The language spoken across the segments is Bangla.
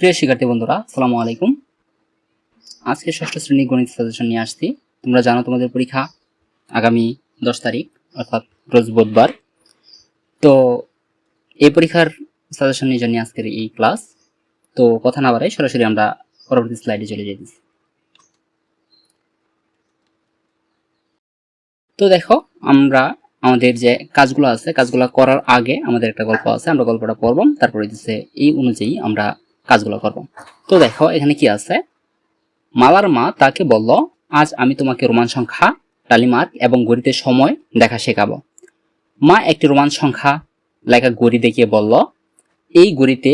প্রিয় শিক্ষার্থী বন্ধুরা সালামু আলাইকুম। আজকে ষষ্ঠ শ্রেণি গণিত সাজেশন নিয়ে আসছি। তোমরা জানো তোমাদের পরীক্ষা আগামী দশ তারিখ, অর্থাৎ রোজ বুধবার। তো এই পরীক্ষার সাজেশন নিয়ে জানি আজকের এই ক্লাস তো কথা না বাড়াই, সরাসরি আমরা পরবর্তী স্লাইডে চলে যেতেছি তো দেখো, আমরা আমাদের যে কাজগুলো আছে, কাজগুলো করার আগে আমাদের একটা গল্প আছে, আমরা গল্পটা পড়ব। তারপরে দিচ্ছে এই অনুযায়ী আমরা কাজগুলো করব। তো দেখো, এখানে কি আছে? মালার মা তাকে বলল, আজ আমি তোমাকে রোমান সংখ্যা, টালিমার্ক এবং গড়িতে সময় দেখা শেখাবো। মা একটি রোমান সংখ্যা লেখা গড়ি দেখিয়ে বলল, এই গড়িতে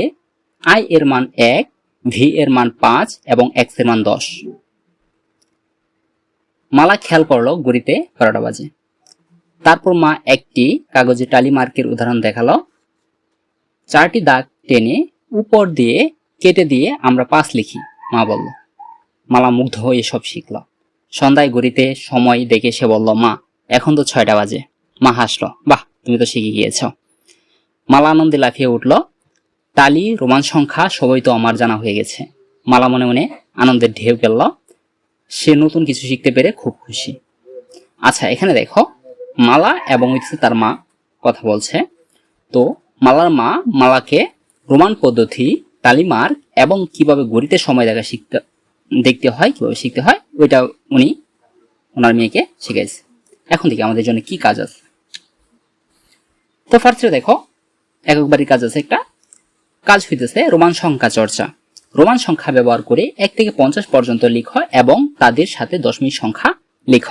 আই এর মান এক, ভি এর মান পাঁচ এবং এক্সের মান দশ। মালা খেয়াল করল গড়িতে বারোটা বাজে। তারপর মা একটি কাগজে টালি মার্কের উদাহরণ দেখাল। চারটি দাগ টেনে উপর দিয়ে কেটে দিয়ে আমরা পাঁচ লিখি, মা বলল। মালা মুগ্ধ হয়ে সব শিখল। সন্ধ্যায় ঘড়িতে সময় দেখে সে বলল, মা, এখন তো ছয়টা বাজে। মা হাসলো, বাহ, তুমি তো শিখে গিয়েছ। মালা আনন্দে লাফিয়ে উঠল। টালি, রোমান সংখ্যা সবই তো আমার জানা হয়ে গেছে। মালা মনে মনে আনন্দের ঢেউ গেল সে নতুন কিছু শিখতে পেরে খুব খুশি। আচ্ছা এখানে দেখো। মালা এবং হচ্ছে তার মা কথা বলছে। তো মালার মা মালাকে রোমান পদ্ধতি তালিমার এবং কীভাবে গড়িতে সময় দেখা শিখতে, দেখতে হয়, কীভাবে শিখতে হয়, ওইটা উনি ওনার মেয়েকে শিখাইছে। এখন থেকে আমাদের জন্য কি কাজ আছে। তো ফার্স্টে দেখো একক বাড়ির কাজ আছে একটা। কাজ হইতেছে রোমান সংখ্যা চর্চা। রোমান সংখ্যা ব্যবহার করে এক থেকে পঞ্চাশ পর্যন্ত লিখ এবং তাদের সাথে দশমিক সংখ্যা লিখ।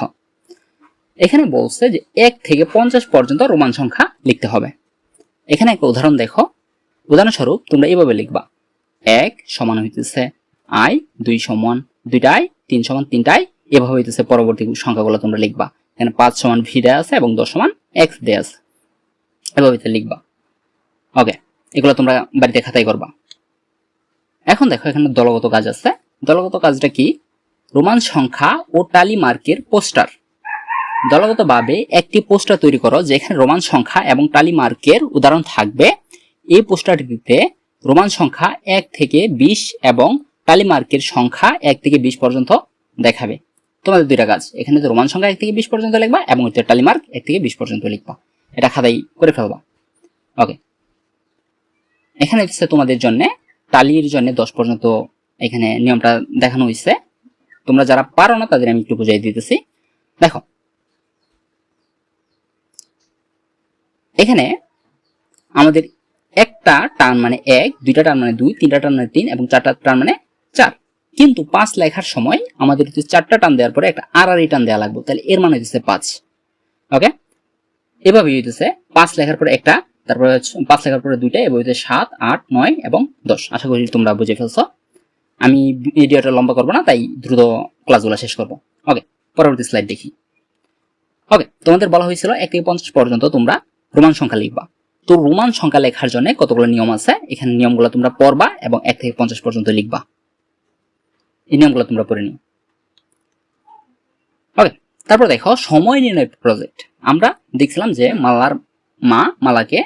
এখানে বলছে যে এক থেকে পঞ্চাশ পর্যন্ত রোমান সংখ্যা লিখতে হবে। এখানে একটা উদাহরণ দেখো। উদাহরণস্বরূপ তোমরা এভাবে লিখবা। এক সমান হইতেছে আই দুই সমান দুইটাই, তিন সমান তিনটাই, এভাবে হইতেছে পরবর্তী সংখ্যাগুলো তোমরা লিখবা। এখানে পাঁচ সমান ভি দেয়া আছে এবং দশ সমান এক্স দেয়া আছে। এভাবে লিখবা। ওকে এগুলো তোমরা বাড়িতে খাতায় করবা। এখন দেখো এখানে দলগত কাজ আছে। দলগত কাজটা কি? রোমান সংখ্যা ও টালি মার্কের পোস্টার। দলগতভাবে একটি পোস্টার তৈরি করো যেখানে রোমান সংখ্যা এবং টালি মার্কের উদাহরণ থাকবে। এই পোস্টারটিতে রোমান সংখ্যা এক থেকে বিশ এবং টালি মার্কের সংখ্যা এক থেকে বিশ পর্যন্ত দেখাবে। তোমাদের দুইটা কাজ, এখানে তো রোমান সংখ্যা এক থেকে বিশ পর্যন্ত লিখবা এবং হচ্ছে টালি মার্ক এক থেকে বিশ পর্যন্ত লিখবা। এটা খাতাই করে ফেলবা। ওকে এখানে হচ্ছে তোমাদের জন্য টালির জন্য দশ পর্যন্ত এখানে নিয়মটা দেখানো হয়েছে তোমরা যারা পারো না তাদের আমি একটু বুঝাই দিতেছি। দেখো এখানে আমাদের একটা টার্ন মানে এক, দুইটা টার্ন মানে দুই, তিনটা টার্ন মানে তিন এবং চারটা টার্ন মানে চার। কিন্তু পাঁচ লেখার সময় আমাদের হচ্ছে চারটা টান দেওয়ার পরে একটা আর আর টান দেওয়া লাগবে। তাহলে এর মানে হচ্ছে পাঁচ। ওকে? এভাবে হইতেছে। পাঁচ লেখার পরে একটা, তারপরে পাঁচ লেখার পরে দুইটা এবং হচ্ছে সাত, আট, নয় এবং দশ। আশা করি তোমরা বুঝে ফেলছো। আমি ভিডিওটা লম্বা করব না, তাই দ্রুত ক্লাসগুলো শেষ করব। ওকে, পরবর্তী স্লাইড দেখি। ওকে, তোমাদের বলা হয়েছিল এক থেকে পঞ্চাশ পর্যন্ত তোমরা রোমান সংখ্যা লিখবা। তো রোমান সংখ্যা লেখার জন্য কতগুলো নিয়ম আছে? এখানে নিয়মগুলো তোমরা পড়বা এবং এক থেকে পঞ্চাশ পর্যন্ত লিখবা। এই নিয়মগুলো তোমরা পড়ে নিও। ওকে তারপর দেখো, সময় নির্ণয় প্রজেক্ট আমরা দেখছিলাম যে মালার মা মালাকে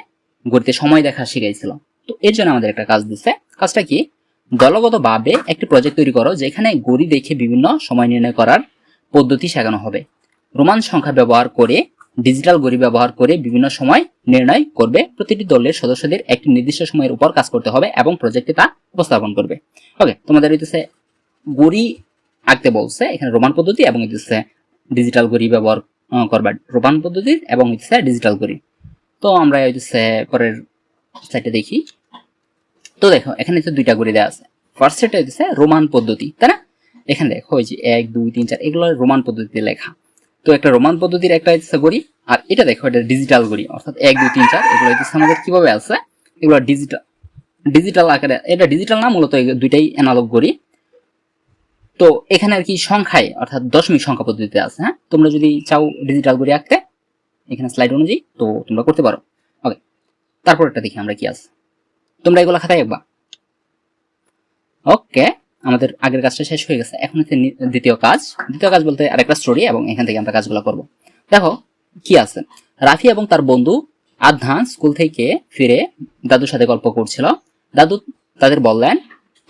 গড়িতে সময় দেখা শিখাইছিল। তো এর জন্য আমাদের একটা কাজ দিচ্ছে কাজটা কি? দলগতভাবে একটি প্রজেক্ট তৈরি করো যেখানে গড়ি দেখে বিভিন্ন সময় নির্ণয় করার পদ্ধতি শেখানো হবে। রোমান সংখ্যা ব্যবহার করে ডিজিটাল গড়ি ব্যবহার করে বিভিন্ন সময় নির্ণয় করবে। প্রতিটি দলের সদস্যদের একটি নির্দিষ্ট সময়ের উপর কাজ করতে হবে এবং প্রজেক্টে তা উপস্থাপন করবে। ওকে তোমাদের হইতেছে গড়ি আঁকতে বলছে, এখানে রোমান পদ্ধতি এবং হইতেছে ডিজিটাল গড়ি ব্যবহার করবার। রোমান পদ্ধতি এবং হইতেছে ডিজিটাল গড়ি তো আমরা হইতেছে পরের সাইটে দেখি। তো দেখো, এখানে হচ্ছে দুইটা গড়ি দেওয়া আছে। ফার্স্ট সেটটা হইতেছে রোমান পদ্ধতি, তাই না? এখানে দেখো ওই যে এক, দুই, তিন, চার, এগুলো রোমান পদ্ধতিতে লেখা। তো একটা রোমান পদ্ধতির একটা হচ্ছে গড়ি, আর এটা দেখো, এটা ডিজিটাল গড়ি। অর্থাৎ এক, দুই, তিন, চার, এগুলো হচ্ছে আমাদের কীভাবে আছে? এগুলো ডিজিটাল ডিজিটাল আকারে, এটা ডিজিটাল না, মূলত দুইটাই অ্যানালগ গড়ি। তো এখানে আর কি সংখ্যায়, অর্থাৎ দশমিক সংখ্যা পদ্ধতিতে আছে হ্যাঁ? তোমরা যদি চাও ডিজিটাল গড়ি আঁকতে, এখানে স্লাইড অনুযায়ী, তো তোমরা করতে পারো। ওকে, তারপর একটা দেখি আমরা কি আছে। তোমরা এগুলো খাতায় আঁকবা। ওকে আমাদের আগের কাজটা শেষ হয়ে গেছে। এখন হচ্ছে দ্বিতীয় কাজ। দ্বিতীয় কাজ বলতে আরেকটা স্টোরি এবং এখান থেকে আমরা কাজগুলো করব। দেখো, কি আছে? রাফি এবং তার বন্ধু আদনান স্কুল থেকে ফিরে দাদুর সাথে গল্প করছিল। দাদু তাদের বললেন,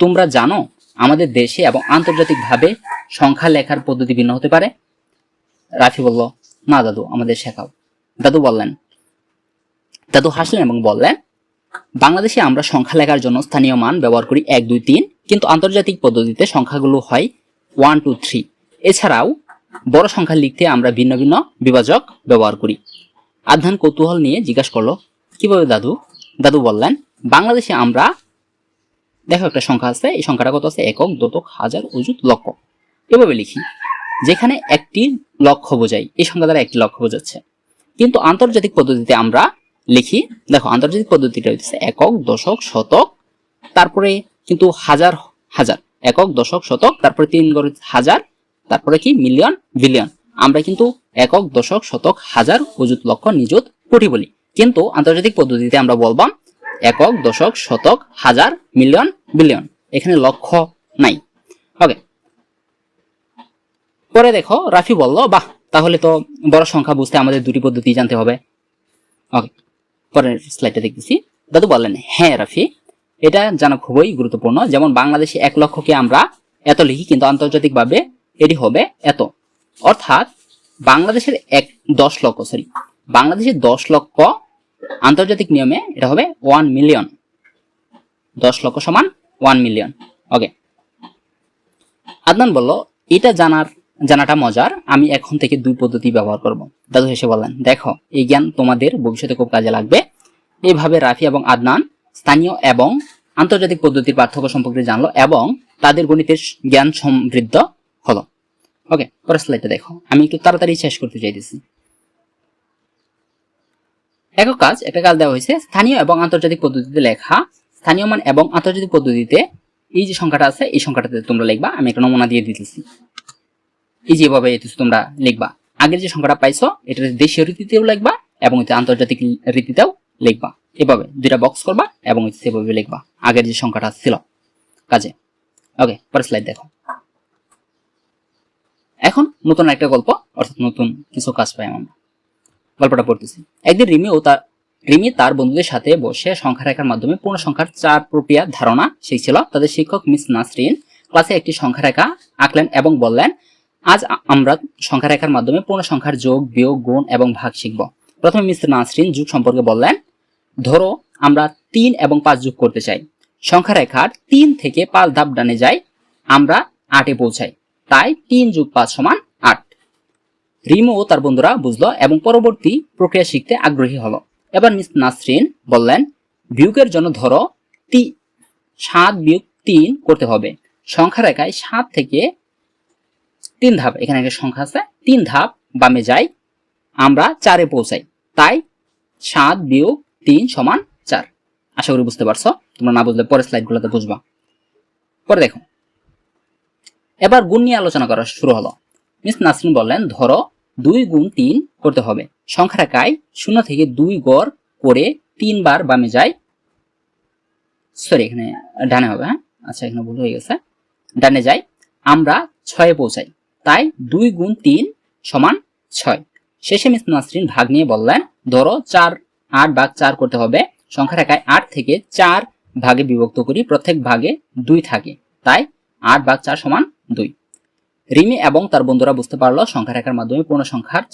তোমরা জানো, আমাদের দেশে এবং আন্তর্জাতিকভাবে সংখ্যা লেখার পদ্ধতি ভিন্ন হতে পারে? রাফি বলল, না দাদু, আমাদের শেখাও। দাদু বললেন, দাদু হাসলেন এবং বললেন, বাংলাদেশে আমরা সংখ্যা লেখার জন্য স্থানীয় মান ব্যবহার করি এক, দুই, তিন কিন্তু আন্তর্জাতিক পদ্ধতিতে সংখ্যাগুলো হয় ওয়ান টু থ্রি এছাড়াও বড় সংখ্যা লিখতে আমরা ভিন্ন ভিন্ন বিভাজক ব্যবহার করি। আধান কৌতূহল নিয়ে জিজ্ঞাসা করল, কীভাবে দাদু? দাদু বললেন, বাংলাদেশে আমরা দেখো একটা সংখ্যা আছে, এই সংখ্যাটা কত আছে? একক, দতক, হাজার অযুত লক্ষ। এভাবে লিখি, যেখানে একটি লক্ষ্য বোঝাই, এই সংখ্যা দ্বারা একটি লক্ষ্য বোঝাচ্ছে। কিন্তু আন্তর্জাতিক পদ্ধতিতে আমরা লিখি, দেখো, আন্তর্জাতিক পদ্ধতিটা হচ্ছে একক, দশক, শতক, তারপরে কিন্তু হাজার হাজার, একক, দশক, শতক, তারপরে তিন গড়ে হাজার, তারপরে কি মিলিয়ন, বিলিয়ন। আমরা কিন্তু একক, দশক, শতক, হাজার অযুত লক্ষ, নিযুত কোটি বলি। কিন্তু আন্তর্জাতিক পদ্ধতিতে আমরা বলবাম একক, দশক, শতক, হাজার, মিলিয়ন, বিলিয়ন। এখানে লক্ষ নাই। ওকে। পরে দেখো, রাফি বলল, বাহ, তাহলে তো বড় সংখ্যা বুঝতে আমাদের দুটি পদ্ধতি জানতে হবে। ওকে, পরের স্লাইডটা দেখতেছি। দাদু বললেন হ্যাঁ রাফি। এটা জানা খুবই গুরুত্বপূর্ণ, যেমন বাংলাদেশে এক লক্ষকে আমরা এত লিখি, কিন্তু আন্তর্জাতিকভাবে এটি হবে এত। অর্থাৎ বাংলাদেশের এক দশ লক্ষ সরি বাংলাদেশের দশ লক্ষ আন্তর্জাতিক নিয়মে এটা হবে ওয়ান মিলিয়ন দশ লক্ষ সমান ওয়ান মিলিয়ন ওকে আদনান বলল, এটা জানার, জানাটা মজার, আমি এখন থেকে দুই পদ্ধতি ব্যবহার করব। দাদু হেসে বললেন, দেখো, এই জ্ঞান তোমাদের ভবিষ্যতে খুব কাজে লাগবে। এইভাবে রাফি এবং আদনান স্থানীয় এবং আন্তর্জাতিক পদ্ধতির পার্থক্য সম্পর্কে জানলো এবং তাদের গণিতের জ্ঞান সমৃদ্ধ হলো। ওকে পরের স্লাইডটা দেখো। আমি একটু তাড়াতাড়ি শেষ করতে চাইতেছি। একক কাজ, একটা কাজ দেওয়া হয়েছে, স্থানীয় এবং আন্তর্জাতিক পদ্ধতিতে লেখা, স্থানীয় মান এবং আন্তর্জাতিক পদ্ধতিতে এই যে সংখ্যাটা আছে, এই সংখ্যাটাতে তোমরা লিখবা, আমি একটা নমুনা দিয়ে দিতেছি। এই যেভাবে তোমরা লিখবা। আগের যে সংখ্যাটা পাইছো এটা দেশীয় রীতিতেও লিখবা এবং এতে আন্তর্জাতিক রীতিতেও লিখবা। এভাবে দুইটা বক্স করবা এবং সেভাবে লিখবা। আগের যে সংখ্যাটা ছিল। কাজে। ওকে পরের স্লাইড দেখো। এখন নতুন একটা গল্প, অর্থাৎ নতুন কিছু কাজ পাই আমরা। গল্পটা পড়তেছি। একদিন রিমি ও তার, রিমি তার বন্ধুদের সাথে বসে সংখ্যা রেখার মাধ্যমে পূর্ণ সংখ্যার চার প্রক্রিয়া ধারণা শিখছিল। তাদের শিক্ষক মিস নাসরিন ক্লাসে একটি সংখ্যা রেখা আঁকলেন এবং বললেন, আজ আমরা সংখ্যা রেখার মাধ্যমে পূর্ণ সংখ্যার যোগ, বিয়োগ, গুণ এবং ভাগ শিখব। প্রথমে মিস নাসরিন যুগ সম্পর্কে বললেন ধরো, আমরা তিন এবং পাঁচ যোগ করতে চাই। সংখ্যা রেখার তিন থেকে পাঁচ ধাপ ডানে যাই, আমরা আটে পৌঁছাই। তাই তিন যোগ পাঁচ সমান আট। রিমো ও তার বন্ধুরা বুঝলো এবং পরবর্তী প্রক্রিয়া শিখতে আগ্রহী হলো। এবার মিস নাসরিন বললেন, বিয়োগের জন্য ধরো, তি, সাত বিয়োগ তিন করতে হবে। সংখ্যা রেখায় সাত থেকে তিন ধাপ, এখানে একটা সংখ্যা আছে, তিন ধাপ বামে যাই, আমরা চারে পৌঁছাই। তাই সাত বিয়োগ তিন সমান চার। আশা করি বুঝতে পারছ? তোমরা না বুঝলে পরের স্লাইডগুলোতে বুঝবা। পরে দেখো। এবার গুণ নিয়ে আলোচনা করা শুরু হলো। মিস নাসরিন বললেন, ধরো দুই গুণ তিন করতে হবে। সংখ্যা রেখায় শূন্য থেকে দুই গড় করে তিনবার বামে যায় সরি এখানে ডানে হবে হ্যাঁ? আচ্ছা এখানে ভুল হয়ে গেছে। ডানে যাই। আমরা ছয়ে পৌঁছাই। তাই দুই গুণ তিন সমান ছয়। শেষে মিস নাসরিন ভাগ নিয়ে বললেন, ধরো চার আট ভাগ চার করতে হবে। সংখ্যা রেখায় আট থেকে চার ভাগে বিভক্ত করি, প্রত্যেক ভাগে দুই থাকে। তাই আট ভাগ চার সমান দুই। রিমি এবং তার বন্ধুরা বুঝতে পারল সংখ্যা রেখার মাধ্যমে পূর্ণ সংখ্যার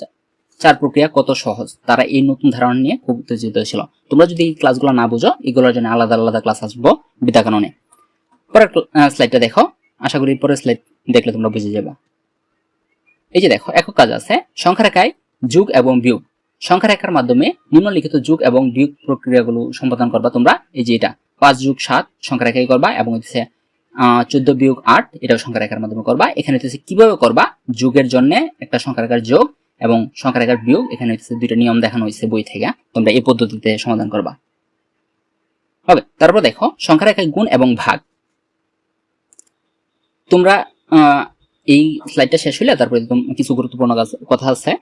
চার প্রক্রিয়া কত সহজ। তারা এই নতুন ধারণা নিয়ে খুব উত্তেজিত ছিল। তোমরা যদি এই ক্লাসগুলো না বুঝো, এগুলোর জন্য আলাদা আলাদা ক্লাস আসব বিদ্যা কাননে পরের স্লাইডটা দেখো। আশা করি পরের স্লাইড দেখলে তোমরা বুঝে যাবে। এই যে দেখো, একক কাজ আছে। সংখ্যা রেখায় যুগ এবং বিয়োগ। সংখ্যা রেখার মাধ্যমে নিম্নলিখিত যুগ এবং বিয়োগ প্রক্রিয়াগুলো সম্পাদন করবা তোমরা। এই যে এটা, পাঁচ যুগ সাত সংখ্যা রেখায় করবা এবং হচ্ছে চোদ্দ বিয়োগ আট, এটাও সংখ্যা রেখার মাধ্যমে করবা। এখানে হচ্ছে কীভাবে করবা? যুগের জন্য একটা সংখ্যা রেখার যোগ এবং সংখ্যা রেখার বিয়োগ। এখানে হচ্ছে দুইটা নিয়ম দেখানো হয়েছে বই থেকে। তোমরা এই পদ্ধতিতে সমাধান করবা। হবে, তারপর দেখো, সংখ্যা রেখায় গুণ এবং ভাগ। তোমরা এই স্লাইডটা শেষ হইলে তারপরে কিছু গুরুত্বপূর্ণ কথা আছে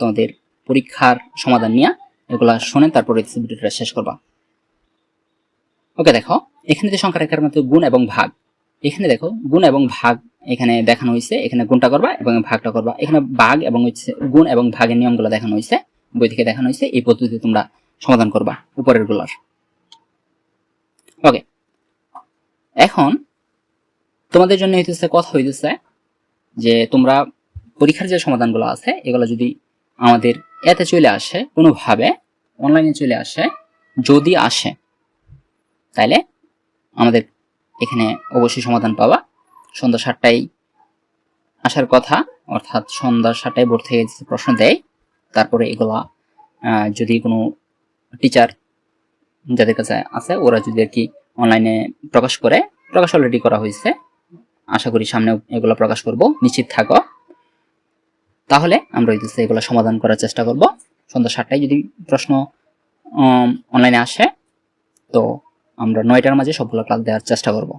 তোমাদের। পরীক্ষার সমাধান নিয়ে এগুলা শুনে তারপরে ভিডিওটা শেষ করবা। ওকে, দেখো, এখানে যে সংখ্যা রেখার মধ্যে গুণ এবং ভাগ, এখানে দেখো, গুণ এবং ভাগ এখানে দেখানো হয়েছে, এখানে গুণটা করবা এবং ভাগটা করবা। এখানে ভাগ এবং হচ্ছে গুণ এবং ভাগের নিয়মগুলো দেখানো হয়েছে, বই থেকে দেখানো হয়েছে, এই পদ্ধতিতে তোমরা সমাধান করবা উপরেরগুলার ওকে, এখন তোমাদের জন্য হইতেছে কথা হইতেছে যে তোমরা পরীক্ষার যে সমাধানগুলো আছে, এগুলো যদি আমাদের এতে চলে আসে কোনোভাবে অনলাইনে চলে আসে যদি আসে, তাইলে আমাদের এখানে অবশ্যই সমাধান পাওয়া। সন্ধ্যা সাতটায় আসার কথা, অর্থাৎ সন্ধ্যা সাতটায় বোর্ড থেকে প্রশ্ন দেয়, তারপরে এগুলা যদি কোনো টিচার যাদের কাছে আছে, ওরা যদি আর কি অনলাইনে প্রকাশ করে, প্রকাশ অলরেডি করা হয়েছে। আশা করি সামনে এগুলো প্রকাশ করব। নিশ্চিত থাকো। তাহলে আমরা হইতেছে এগুলো সমাধান করার চেষ্টা করব। সন্ধ্যা সাতটায় যদি প্রশ্ন অনলাইনে আসে, তো আমরা নয়টার মাঝে সবগুলো ক্লাস দেওয়ার চেষ্টা করব।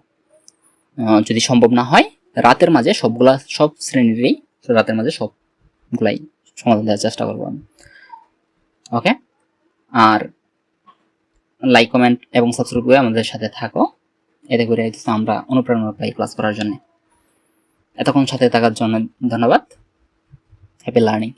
যদি সম্ভব না হয়, রাতের মাঝে সবগুলা, সব শ্রেণীরই রাতের মাঝে সবগুলাই সমাধান দেওয়ার চেষ্টা করব আমি। ওকে আর লাইক কমেন্ট এবং সাবস্ক্রাইব করে আমাদের সাথে থাকো। এতে করে আমরা অনুপ্রেরণা পাই ক্লাস করার জন্য। এতক্ষণ সাথে থাকার জন্য ধন্যবাদ। happy learning.